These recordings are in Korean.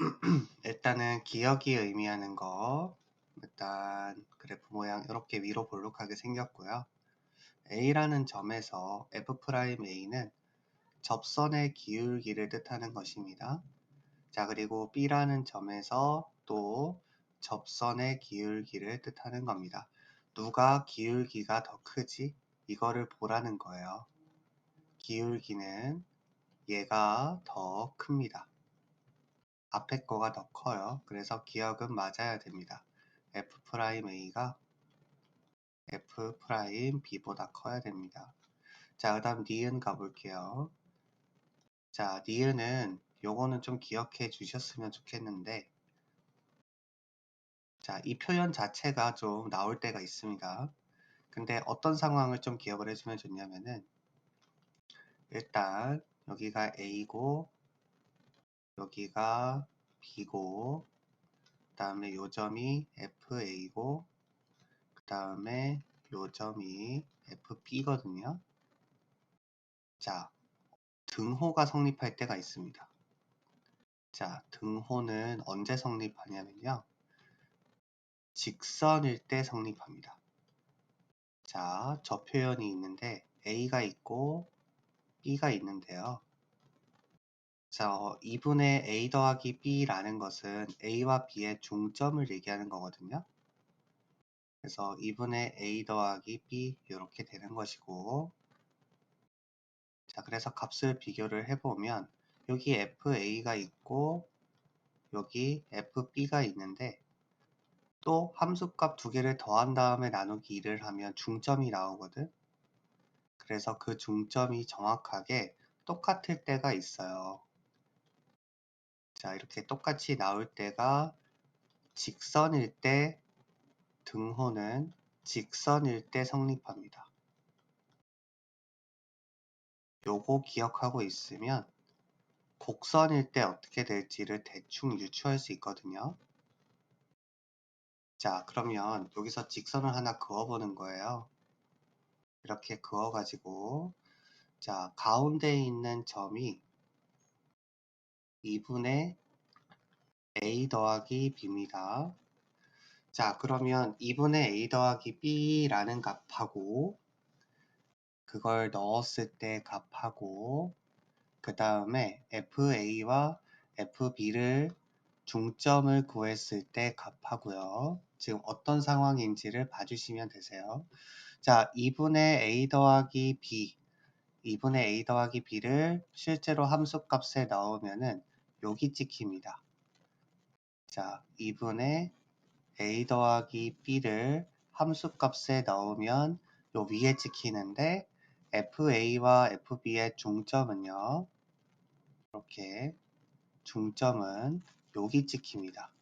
일단은 기억이 의미하는 거 일단 그래프 모양 이렇게 위로 볼록하게 생겼고요. A라는 점에서 F'A는 접선의 기울기를 뜻하는 것입니다. 자, 그리고 B라는 점에서 또 접선의 기울기를 뜻하는 겁니다. 누가 기울기가 더 크지? 이거를 보라는 거예요. 기울기는 얘가 더 큽니다. 앞에 거가 더 커요. 그래서 기억은 맞아야 됩니다. F'A가 F'B보다 커야 됩니다. 자, 그 다음 니은 가볼게요. 자, 니은은 요거는 좀 기억해 주셨으면 좋겠는데 자, 이 표현 자체가 좀 나올 때가 있습니다. 근데 어떤 상황을 좀 기억을 해주면 좋냐면은 일단 여기가 A고 여기가 B고 그 다음에 요점이 FA고 그 다음에 요점이 FB거든요. 자, 등호가 성립할 때가 있습니다. 자, 등호는 언제 성립하냐면요. 직선일 때 성립합니다. 자, 저 표현이 있는데 A가 있고 B가 있는데요. 자, 2분의 A 더하기 B라는 것은 A와 B의 중점을 얘기하는 거거든요. 그래서 2분의 A 더하기 B 이렇게 되는 것이고 자, 그래서 값을 비교를 해보면 여기 FA가 있고 여기 FB가 있는데 또 함수값 두 개를 더한 다음에 나누기 2를 하면 중점이 나오거든. 그래서 그 중점이 정확하게 똑같을 때가 있어요. 자, 이렇게 똑같이 나올 때가 직선일 때 등호는 직선일 때 성립합니다. 요거 기억하고 있으면 곡선일 때 어떻게 될지를 대충 유추할 수 있거든요. 자, 그러면 여기서 직선을 하나 그어보는 거예요. 이렇게 그어가지고 자, 가운데 있는 점이 2분의 a 더하기 b입니다. 자, 그러면 2분의 a 더하기 b라는 값하고 그걸 넣었을 때 값하고 그 다음에 FA와 FB를 중점을 구했을 때 값하고요. 지금 어떤 상황인지를 봐주시면 되세요. 자, 2분의 A 더하기 B 2분의 A 더하기 B를 실제로 함수값에 넣으면은 여기 찍힙니다. 자, 2분의 A 더하기 B를 함수값에 넣으면 요 위에 찍히는데 FA와 FB의 중점은요. 이렇게 중점은 여기 찍힙니다.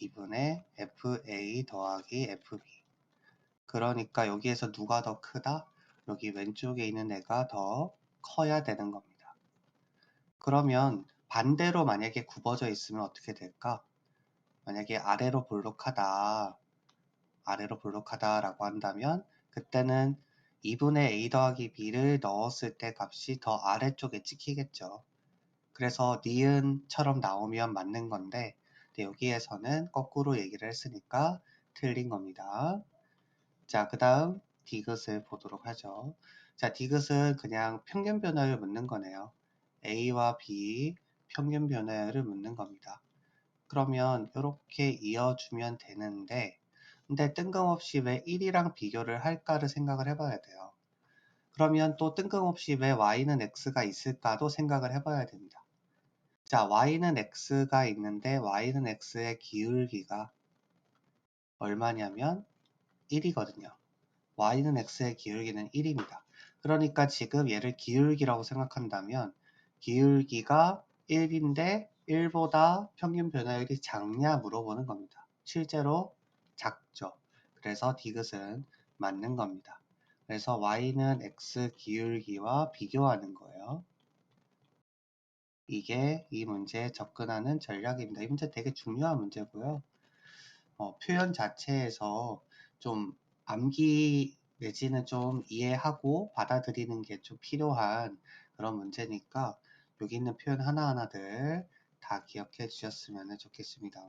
2분의 FA 더하기 FB 그러니까 여기에서 누가 더 크다? 여기 왼쪽에 있는 애가 더 커야 되는 겁니다. 그러면 반대로 만약에 굽어져 있으면 어떻게 될까? 만약에 아래로 볼록하다 아래로 볼록하다 라고 한다면 그때는 2분의 a 더하기 b를 넣었을 때 값이 더 아래쪽에 찍히겠죠. 그래서 니은처럼 나오면 맞는 건데 여기에서는 거꾸로 얘기를 했으니까 틀린 겁니다. 자, 그 다음 디귿을 보도록 하죠. 자, 디귿은 그냥 평균 변화를 묻는 거네요. A와 B 평균 변화를 묻는 겁니다. 그러면 이렇게 이어주면 되는데 근데 뜬금없이 왜 1이랑 비교를 할까를 생각을 해봐야 돼요. 그러면 또 뜬금없이 왜 y는 x가 있을까도 생각을 해봐야 됩니다. 자, y는 x가 있는데 y는 x의 기울기가 얼마냐면 1이거든요. y는 x의 기울기는 1입니다. 그러니까 지금 얘를 기울기라고 생각한다면 기울기가 1인데 1보다 평균 변화율이 작냐 물어보는 겁니다. 실제로 작죠. 그래서 디귿은 맞는 겁니다. 그래서 y는 x 기울기와 비교하는 거예요. 이게 이 문제에 접근하는 전략입니다. 이 문제 되게 중요한 문제고요. 어, 표현 자체에서 좀 암기 내지는 좀 이해하고 받아들이는 게 좀 필요한 그런 문제니까 여기 있는 표현 하나하나들 다 기억해 주셨으면 좋겠습니다.